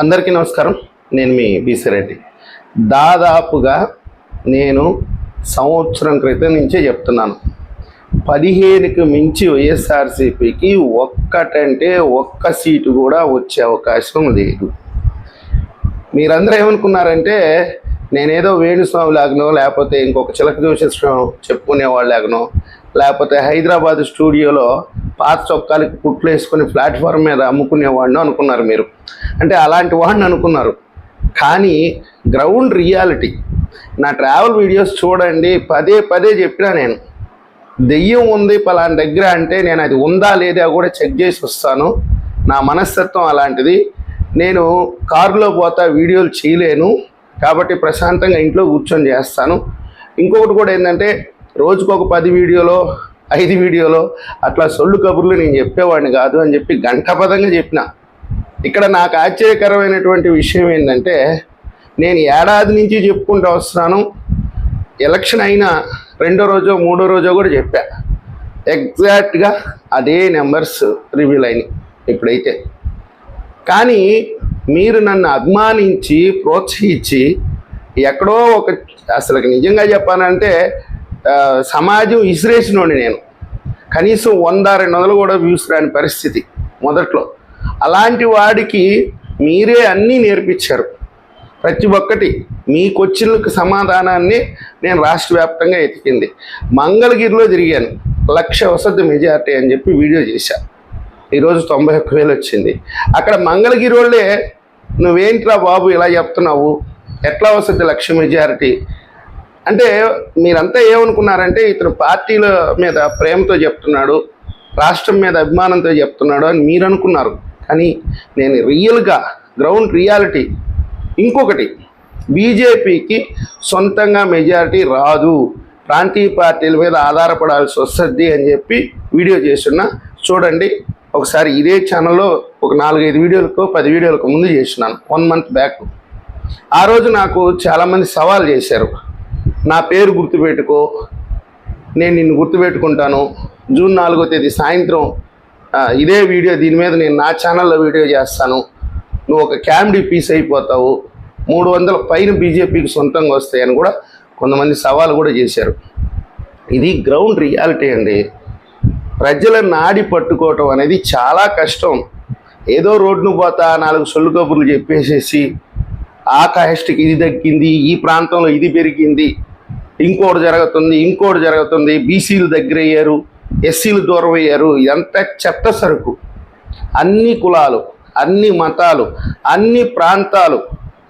అందరికీ నమస్కారం. నేను మీ బీసీ రెడ్డి. దాదాపుగా నేను సంవత్సరం క్రితం నుంచే చెప్తున్నాను. పదిహేనుకి మించి వైఎస్ఆర్సీపీకి ఒక్కటంటే ఒక్క సీటు కూడా వచ్చే అవకాశం లేదు. మీరందరూ ఏమనుకున్నారంటే నేనేదో వేణుస్వామి లాగనో లేకపోతే ఇంకొక చిలక జోషిష్టం చెప్పుకునేవాళ్ళలాగనో లేకపోతే హైదరాబాద్ స్టూడియోలో పాత చొక్కాలకి కుట్లు వేసుకొని ప్లాట్ఫామ్ మీద అమ్ముకునేవాడిని అనుకున్నారు మీరు. అంటే అలాంటి వాడిని అనుకున్నారు. కానీ గ్రౌండ్ రియాలిటీ. నా ట్రావెల్ వీడియోస్ చూడండి పదే పదే చెప్పినా నేను. దెయ్యం ఉంది పలానా దగ్గర అంటే నేను అది ఉందా లేదా కూడా చెక్ చేసి వస్తాను. నా మనస్తత్వం అలాంటిది. నేను కారులో పోతా వీడియోలు చేయలేను. కాబట్టి ప్రశాంతంగా ఇంట్లో కూర్చొని చేస్తాను. ఇంకొకటి కూడా ఏంటంటే రోజుకొక పది వీడియోలో ఐదు వీడియోలో అట్లా సొల్లు కబుర్లు నేను చెప్పేవాడిని కాదు అని చెప్పి గంటపదంగా చెప్పిన. ఇక్కడ నాకు ఆశ్చర్యకరమైనటువంటి విషయం ఏంటంటే నేను ఏడాది నుంచి చెప్పుకుంటూ వస్తున్నాను. ఎలక్షన్ అయిన రెండో రోజో మూడో రోజో కూడా చెప్పా. ఎగ్జాక్ట్గా అదే నెంబర్స్ రివీల్ అయినాయి ఇప్పుడైతే కానీ మీరు నన్ను అభిమానించి ప్రోత్సహించి ఎక్కడో ఒక అసలు నిజంగా చెప్పానంటే సమాజం ఇసిరేసినోడి నేను. కనీసం వంద రెండు వందలు కూడా వ్యూస్ రాని పరిస్థితి మొదట్లో. అలాంటి వాడికి మీరే అన్నీ నేర్పించారు. ప్రతి ఒక్కటి మీ క్వశ్చన్లకు సమాధానాన్ని నేను రాష్ట్ర వ్యాప్తంగా ఎతికింది. మంగళగిరిలో తిరిగాను. లక్ష వసతి మెజార్టీ అని చెప్పి వీడియో చేశా. ఈరోజు తొంభై ఒక్క వేలు వచ్చింది. అక్కడ మంగళగిరి వాళ్ళే నువ్వేంట్రా బాబు ఇలా చెప్తున్నావు? ఎట్లా వసతి లక్ష మెజారిటీ? అంటే మీరంతా ఏమనుకున్నారంటే ఇతను పార్టీల మీద ప్రేమతో చెప్తున్నాడు రాష్ట్రం మీద అభిమానంతో చెప్తున్నాడు అని మీరు అనుకున్నారు కానీ నేను రియల్గా గ్రౌండ్ రియాలిటీ ఇంకొకటి బీజేపీకి సొంతంగా మెజారిటీ రాదు. ప్రాంతీయ పార్టీల మీద ఆధారపడాల్సి వస్తుంది అని చెప్పి వీడియో చేస్తున్నా. చూడండి ఒకసారి ఇదే ఛానల్లో ఒక నాలుగైదు వీడియోలకు పది వీడియోలకు ముందు చేసినాను వన్ మంత్ బ్యాక్ ఆ రోజు నాకు చాలామంది సవాల్ చేశారు. నా పేరు గుర్తుపెట్టుకో. నేను నిన్ను గుర్తుపెట్టుకుంటాను. జూన్ నాలుగో తేదీ సాయంత్రం ఇదే వీడియో దీని మీద నేను నా ఛానల్లో వీడియో చేస్తాను. నువ్వు ఒక క్యామ్డీ పీస్ అయిపోతావు. మూడు వందల పైన బీజేపీకి సొంతంగా వస్తాయని కూడా కొంతమంది సవాలు కూడా చేశారు. ఇది గ్రౌండ్ రియాలిటీ అండి. ప్రజలను నాడి పట్టుకోవటం అనేది చాలా కష్టం. ఏదో రోడ్డును పోతా నాలుగు సొల్లు కబుర్లు చెప్పేసేసి ఆ కాస్ట్కి ఇది తగ్గింది ఈ ప్రాంతంలో ఇది పెరిగింది ఇంకోటి జరుగుతుంది ఇంకోటి జరుగుతుంది. బీసీలు దగ్గర అయ్యారు ఎస్సీలు దూరం అయ్యారు ఇదంతా చెత్త సరుకు. అన్ని కులాలు అన్ని మతాలు అన్ని ప్రాంతాలు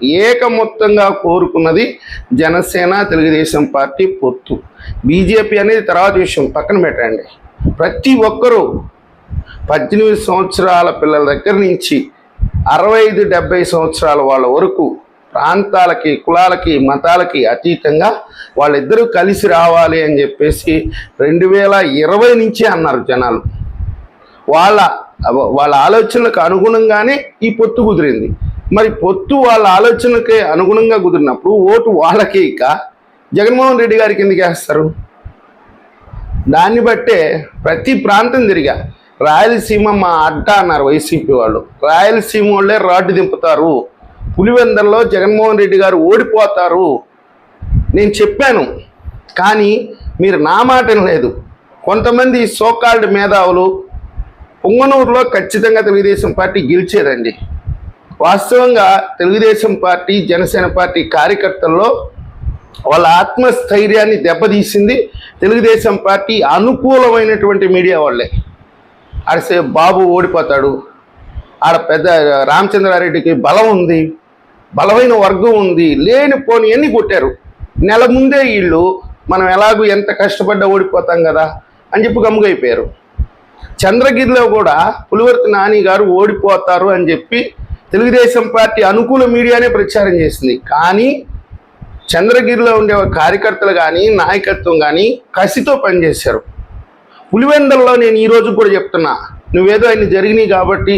ఏకమొత్తంగా కోరుకున్నది జనసేన తెలుగుదేశం పార్టీ పొత్తు. బీజేపీ అనేది తర్వాత విషయం పక్కన పెట్టండి. ప్రతి ఒక్కరూ పద్దెనిమిది సంవత్సరాల పిల్లల దగ్గర నుంచి అరవై ఐదు సంవత్సరాల వాళ్ళ వరకు ప్రాంతాలకి కులాలకి మతాలకి అతీతంగా వాళ్ళిద్దరూ కలిసి రావాలి అని చెప్పేసి రెండు వేల ఇరవై నుంచి అన్నారు జనాలు. వాళ్ళ వాళ్ళ ఆలోచనలకు అనుగుణంగానే ఈ పొత్తు కుదిరింది. మరి పొత్తు వాళ్ళ ఆలోచనకి అనుగుణంగా కుదిరినప్పుడు ఓటు వాళ్ళకే ఇక. జగన్మోహన్ రెడ్డి గారికి ఎందుకు వేస్తారు? దాన్ని బట్టే ప్రతి ప్రాంతం తిరిగా. రాయలసీమ మా అడ్డ అన్నారు వైసీపీ వాళ్ళు. రాయలసీమ వాళ్ళే రాడ్డు దింపుతారు. పులివెందల్లో జగన్మోహన్ రెడ్డి గారు ఓడిపోతారు. నేను చెప్పాను కానీ మీరు నా మాట లేదు కొంతమంది సోకాల్డ్ మేధావులు పొంగనూరులో ఖచ్చితంగా తెలుగుదేశం పార్టీ గెలిచేదండి. వాస్తవంగా తెలుగుదేశం పార్టీ జనసేన పార్టీ కార్యకర్తల్లో వాళ్ళ ఆత్మస్థైర్యాన్ని దెబ్బతీసింది తెలుగుదేశం పార్టీ అనుకూలమైనటువంటి మీడియా వాళ్ళే. ఆడసే బాబు ఓడిపోతాడు. ఆడ పెద్ద రామచంద్రారెడ్డికి బలం ఉంది. బలమైన వర్గం ఉంది లేనిపోని అన్ని కొట్టారు. నెల ముందే వీళ్ళు మనం ఎలాగూ ఎంత కష్టపడ్డా ఓడిపోతాం కదా అని చెప్పి గమ్ముగైపోయారు. చంద్రగిరిలో కూడా పులివర్తి నాని గారు ఓడిపోతారు అని చెప్పి తెలుగుదేశం పార్టీ అనుకూల మీడియానే ప్రచారం చేసింది. కానీ చంద్రగిరిలో ఉండే కార్యకర్తలు కానీ నాయకత్వం కానీ కసితో పనిచేశారు. పులివెందల్లో నేను ఈరోజు కూడా చెప్తున్నా నువ్వేదో ఆయన జరిగినాయి కాబట్టి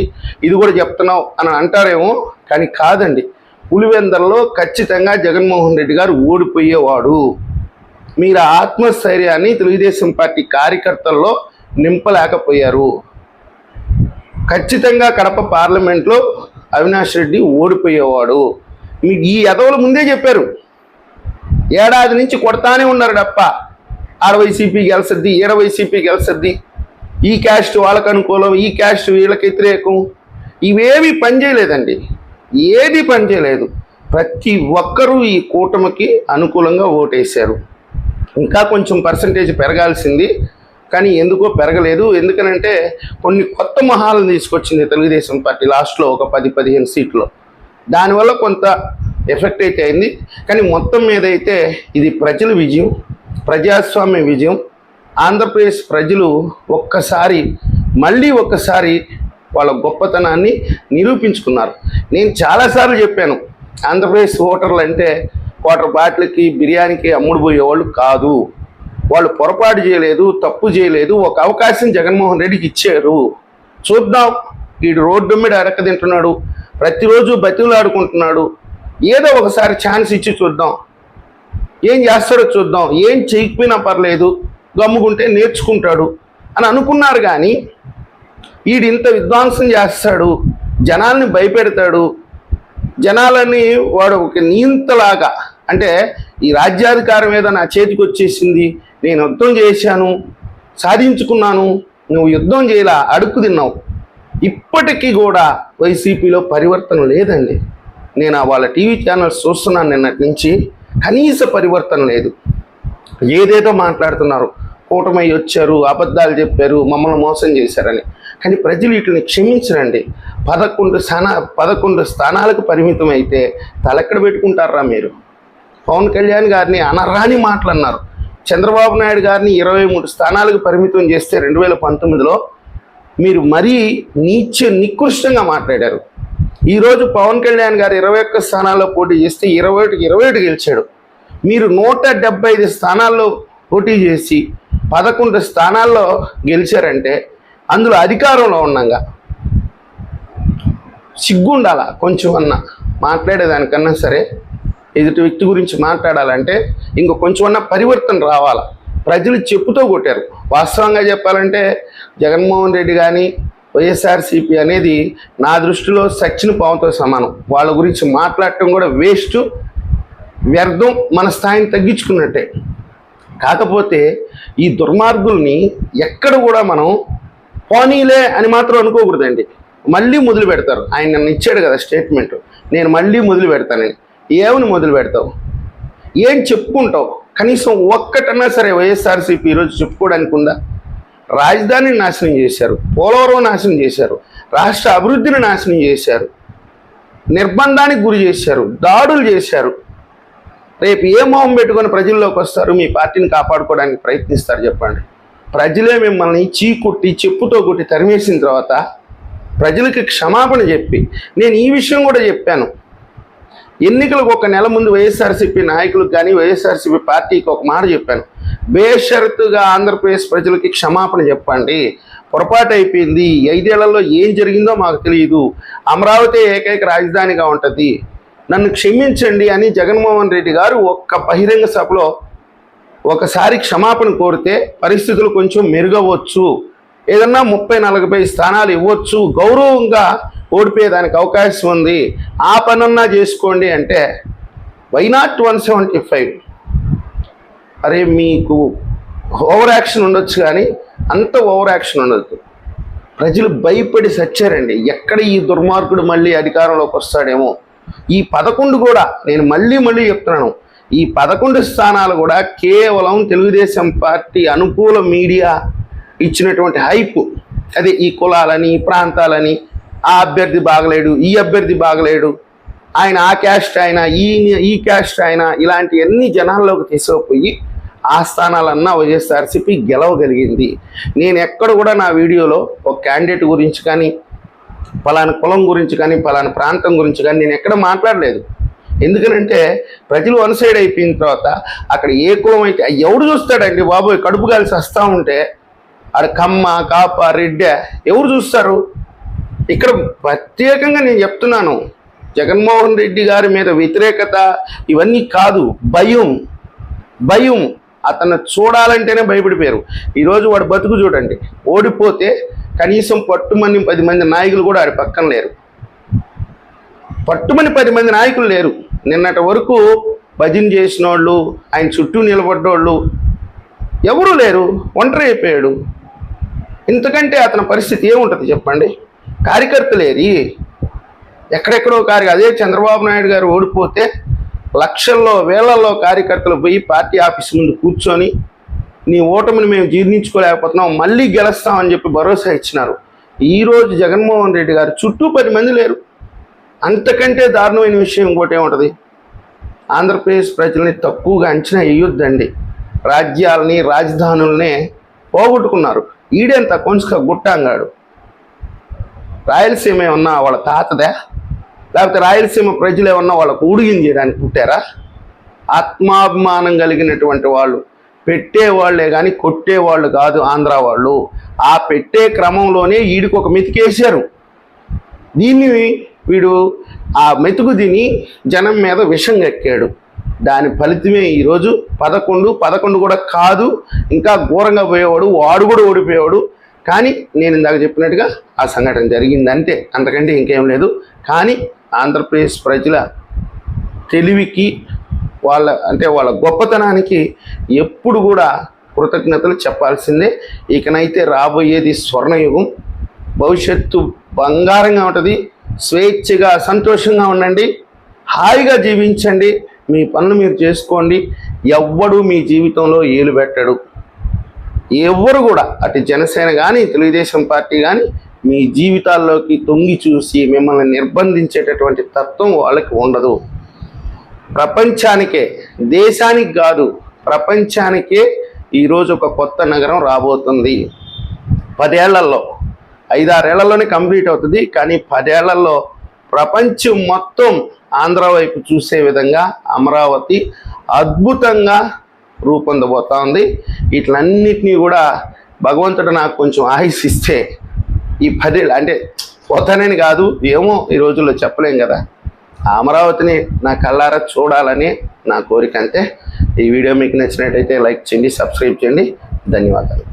ఇది కూడా చెప్తున్నావు అని అంటారేమో కానీ కాదండి. పులివెందల్లో ఖచ్చితంగా జగన్మోహన్ రెడ్డి గారు ఓడిపోయేవాడు. మీరు ఆత్మస్థైర్యాన్ని తెలుగుదేశం పార్టీ కార్యకర్తల్లో నింపలేకపోయారు. ఖచ్చితంగా కడప పార్లమెంట్లో అవినాష్ రెడ్డి ఓడిపోయేవాడు. మీకు ఈ ఎదవలు ముందే చెప్పారు. ఏడాది నుంచి కొడతానే ఉన్నారు డప్ప ఆడ వైసీపీ గెలిసద్ది ఈడ వైసీపీ గెలిసద్ది. ఈ క్యాస్ట్ వాళ్ళకు అనుకూలం ఈ క్యాస్ట్ వీళ్ళకి వ్యతిరేకం. ఇవేమీ పనిచేయలేదండి. ఏది పనిచేయలేదు ప్రతి ఒక్కరూ ఈ కూటమికి అనుకూలంగా ఓటేశారు. ఇంకా కొంచెం పర్సంటేజ్ పెరగాల్సింది. కానీ ఎందుకో పెరగలేదు. ఎందుకనంటే కొన్ని కొత్త మొహాలను తీసుకొచ్చింది తెలుగుదేశం పార్టీ లాస్ట్లో ఒక పది పదిహేను సీట్లు. దానివల్ల కొంత ఎఫెక్ట్ అయితే అయింది. కానీ మొత్తం మీద అయితే ఇది ప్రజల విజయం ప్రజాస్వామ్య విజయం. ఆంధ్రప్రదేశ్ ప్రజలు ఒక్కసారి మళ్ళీ ఒక్కసారి వాళ్ళ గొప్పతనాన్ని నిరూపించుకున్నారు. నేను చాలాసార్లు చెప్పాను ఆంధ్రప్రదేశ్ ఓటర్లు అంటే క్వార్టర్ బాటిల్కి బిర్యానీకి అమ్ముడు పోయేవాళ్ళు కాదు. వాళ్ళు పొరపాటు చేయలేదు తప్పు చేయలేదు ఒక అవకాశం జగన్మోహన్ రెడ్డికి ఇచ్చారు. చూద్దాం వీడు రోడ్డు మీద అడక తింటున్నాడు ప్రతిరోజు బతిలాడుకుంటున్నాడు ఏదో ఒకసారి ఛాన్స్ ఇచ్చి చూద్దాం. ఏం చేస్తాడో చూద్దాం ఏం చేయకపోయినా పర్లేదు గమ్ముకుంటే నేర్చుకుంటాడు అని అనుకున్నారు కానీ వీడు ఇంత విధ్వంసం చేస్తాడు జనాల్ని భయపెడతాడు. జనాలని వాడు ఒక నియంతలాగా అంటే ఈ రాజ్యాధికారం మీద నా చేతికి వచ్చేసింది నేను యుద్ధం చేశాను సాధించుకున్నాను నువ్వు యుద్ధం చేయలా అడుక్కు తిన్నావు. ఇప్పటికీ కూడా వైసీపీలో పరివర్తన లేదండి. నేను ఆ వాళ్ళ టీవీ ఛానల్స్ చూస్తున్నాను నిన్నటి నుంచి కనీస పరివర్తన లేదు. ఏదేదో మాట్లాడుతున్నారు కూటమై వచ్చారు అబద్ధాలు చెప్పారు మమ్మల్ని మోసం చేశారని. కానీ ప్రజలు వీటిని క్షమించరండి. పదకొండు స్థానా పదకొండు స్థానాలకు పరిమితం అయితే తలెక్కడ పెట్టుకుంటారా మీరు? పవన్ కళ్యాణ్ గారిని అనరాని మాటలు అన్నారు చంద్రబాబు నాయుడు గారిని ఇరవై మూడు స్థానాలకు పరిమితం చేస్తే రెండు వేల పంతొమ్మిదిలో మీరు మరీ నీచ నికృష్టంగా మాట్లాడారు. ఈరోజు పవన్ కళ్యాణ్ గారు ఇరవై ఒక్క స్థానాల్లో పోటీ చేస్తే ఇరవై ఒకటికి ఇరవై ఒకటి గెలిచాడు. మీరు నూట డెబ్బై ఐదు స్థానాల్లో పోటీ చేసి పదకొండు స్థానాల్లో గెలిచారంటే అందులో అధికారంలో ఉన్నాగా సిగ్గుండాల? కొంచెం అన్న. మాట్లాడేదానికన్నా సరే ఎదుటి వ్యక్తి గురించి మాట్లాడాలంటే ఇంకో కొంచెం అన్న పరివర్తన రావాలా? ప్రజలు చెప్పుతో కొట్టారు. వాస్తవంగా చెప్పాలంటే జగన్మోహన్ రెడ్డి కానీ వైఎస్ఆర్సీపీ అనేది నా దృష్టిలో సచిన పావంతో సమానం. వాళ్ళ గురించి మాట్లాడటం కూడా వేస్ట్ వ్యర్థం మన స్థాయిని తగ్గించుకున్నట్టే. కాకపోతే ఈ దుర్మార్గుల్ని ఎక్కడ కూడా మనం పోనీలే అని మాత్రం అనుకోకూడదండి. మళ్ళీ మొదలు పెడతారు. ఆయన నన్ను ఇచ్చాడు కదా స్టేట్మెంట్. నేను మళ్ళీ మొదలు పెడతానని ఏమని మొదలు పెడతావు? ఏం చెప్పుకుంటావు? కనీసం ఒక్కటన్నా సరే వైఎస్ఆర్సీపీ ఈరోజు చెప్పుకోవడానికి ఉందా? రాజధానిని నాశనం చేశారు. పోలవరం నాశనం చేశారు. రాష్ట్ర అభివృద్ధిని నాశనం చేశారు. నిర్బంధానికి గురి చేశారు. దాడులు చేశారు. రేపు ఏ మొహం పెట్టుకొని ప్రజల్లోకి వస్తారు? మీ పార్టీని కాపాడుకోవడానికి ప్రయత్నిస్తారు చెప్పండి. ప్రజలే మిమ్మల్ని చీకొట్టి చెప్పుతో కొట్టి తరిమేసిన తర్వాత ప్రజలకి క్షమాపణ చెప్పి నేను ఈ విషయం కూడా చెప్పాను. ఎన్నికలకు ఒక నెల ముందు వైఎస్ఆర్సీపీ నాయకులకు కానీ వైఎస్ఆర్సీపీ పార్టీకి ఒక మాట చెప్పాను. బేషరతుగా ఆంధ్రప్రదేశ్ ప్రజలకి క్షమాపణ చెప్పండి. పొరపాటు అయిపోయింది. ఐదేళ్ళలో ఏం జరిగిందో మాకు తెలియదు అమరావతి ఏకైక రాజధానిగా ఉంటుంది. నన్ను క్షమించండి అని జగన్మోహన్ రెడ్డి గారు ఒక్క బహిరంగ సభలో ఒకసారి క్షమాపణ కోరితే పరిస్థితులు కొంచెం మెరుగవచ్చు. ఏదన్నా ముప్పై నలభై స్థానాలు ఇవ్వచ్చు. గౌరవంగా ఓడిపోయేదానికి అవకాశం ఉంది. ఆ పనన్నా చేసుకోండి అంటే why not one seventy five అరే మీకు ఓవర్ యాక్షన్ ఉండొచ్చు కానీ అంత ఓవర్ యాక్షన్ ఉండదు ప్రజలు భయపడి సచ్చారండి. ఎక్కడ ఈ దుర్మార్గుడు మళ్ళీ అధికారంలోకి వస్తాడేమో. ఈ పదకొండు కూడా నేను మళ్ళీ మళ్ళీ చెప్తున్నాను. ఈ పదకొండు స్థానాలు కూడా కేవలం తెలుగుదేశం పార్టీ అనుకూల మీడియా ఇచ్చినటువంటి హైప్. అదే ఈ కులాలని ఈ ప్రాంతాలని ఆ అభ్యర్థి బాగలేడు ఈ అభ్యర్థి బాగలేడు. ఆయన ఆ క్యాస్ట్ ఆయన ఈ ఈ క్యాస్ట్ ఆయన ఇలాంటి అన్ని జనాల్లోకి తీసుకుపోయి ఆ స్థానాలన్నా వైఎస్ఆర్సీపీ గెలవగలిగింది. నేను ఎక్కడ కూడా నా వీడియోలో ఒక క్యాండిడేట్ గురించి కానీ పలానా కులం గురించి కానీ పలానా ప్రాంతం గురించి కానీ నేను ఎక్కడ మాట్లాడలేదు. ఎందుకనంటే ప్రజలు వన్ సైడ్ అయిపోయిన తర్వాత అక్కడ ఏ కులం అయితే ఎవడు చూస్తాడండి బాబోయ్ కడుపు కలిసి వస్తూ ఉంటే ఆడ కమ్మ కాప రెడ్డ ఎవరు చూస్తారు? ఇక్కడ ప్రత్యేకంగా నేను చెప్తున్నాను జగన్మోహన్ రెడ్డి గారి మీద వ్యతిరేకత ఇవన్నీ కాదు భయం భయం. అతను చూడాలంటేనే భయపడిపోయారు. ఈరోజు వాడు బతుకు చూడండి ఓడిపోతే కనీసం పట్టుమని పది మంది నాయకులు కూడా ఆడి పక్కన లేరు. పట్టుమని పది మంది నాయకులు లేరు. నిన్నటి వరకు భజన చేసిన వాళ్ళు ఆయన చుట్టూ నిలబడ్డోళ్ళు ఎవరూ లేరు ఒంటరి అయిపోయాడు. ఇంతకంటే అతని పరిస్థితి ఏముంటుంది చెప్పండి? కార్యకర్తలేరి ఎక్కడెక్కడో కార్య అదే చంద్రబాబు నాయుడు గారు ఓడిపోతే లక్షల్లో వేలల్లో కార్యకర్తలు పోయి పార్టీ ఆఫీస్ ముందు కూర్చొని నీ ఓటమిని మేము జీర్ణించుకోలేకపోతున్నాం మళ్ళీ గెలుస్తామని చెప్పి భరోసా ఇచ్చినారు. ఈరోజు జగన్మోహన్ రెడ్డి గారు చుట్టూ పది మంది లేరు. అంతకంటే దారుణమైన విషయం ఇంకోటి ఏముంటుంది? ఆంధ్రప్రదేశ్ ప్రజల్ని తక్కువగా అంచనా వేయొద్దండి. రాజ్యాలని రాజధానుల్ని పోగొట్టుకున్నారు. ఈడెంత కొంచెం గుట్టాంగాడు. రాయలసీమ ఏమన్నా వాళ్ళ తాతదే? లేకపోతే రాయలసీమ ప్రజలు ఏమన్నా వాళ్ళకు ఊడిగిం చేయడానికి పుట్టారా? ఆత్మాభిమానం కలిగినటువంటి వాళ్ళు పెట్టేవాళ్ళే కానీ కొట్టేవాళ్ళు కాదు ఆంధ్ర వాళ్ళు. ఆ పెట్టే క్రమంలోనే ఈడికి ఒక మితికేశారు. దీన్ని వీడు ఆ మెతుకు తిని జనం మీద విషం కక్కాడు దాని ఫలితమే ఈరోజు పదకొండు పదకొండు కూడా కాదు ఇంకా ఘోరంగా పోయేవాడు వాడు కూడా ఓడిపోయేవాడు. కానీ నేను ఇందాక చెప్పినట్టుగా ఆ సంఘటన జరిగింది అంతే అంతకంటే ఇంకేం లేదు. కానీ ఆంధ్రప్రదేశ్ ప్రజల తెలివికి వాళ్ళ అంటే వాళ్ళ గొప్పతనానికి ఎప్పుడు కూడా కృతజ్ఞతలు చెప్పాల్సిందే. ఇకనైతే రాబోయేది స్వర్ణయుగం. భవిష్యత్తు బంగారంగా ఉంటుంది. స్వేచ్ఛగా సంతోషంగా ఉండండి. హాయిగా జీవించండి. మీ పనులు మీరు చేసుకోండి. ఎవ్వడు మీ జీవితంలో ఏలు పెట్టడు. ఎవరు కూడా అటు జనసేన కానీ తెలుగుదేశం పార్టీ కానీ మీ జీవితాల్లోకి తొంగి చూసి మిమ్మల్ని నిర్బంధించేటటువంటి తత్వం వాళ్ళకి ఉండదు. ప్రపంచానికే దేశానికి కాదు ప్రపంచానికే ఈరోజు ఒక కొత్త నగరం రాబోతుంది. పదేళ్ళలో ఐదారేళ్ళలోనే కంప్లీట్ అవుతుంది. కానీ పదేళ్ళలో ప్రపంచం మొత్తం ఆంధ్ర వైపు చూసే విధంగా అమరావతి అద్భుతంగా రూపొందబోతా ఉంది. వీటిలన్నిటినీ కూడా భగవంతుడు నాకు కొంచెం ఆయుష్ ఇస్తే ఈ పదేళ్ళు అంటే పోతానని కాదు ఏమో ఈ రోజుల్లో చెప్పలేం కదా. ఆ అమరావతిని నా కళ్ళారా చూడాలని నా కోరిక అంతే. ఈ వీడియో మీకు నచ్చినట్టయితే లైక్ చేయండి సబ్స్క్రైబ్ చేయండి. ధన్యవాదాలు.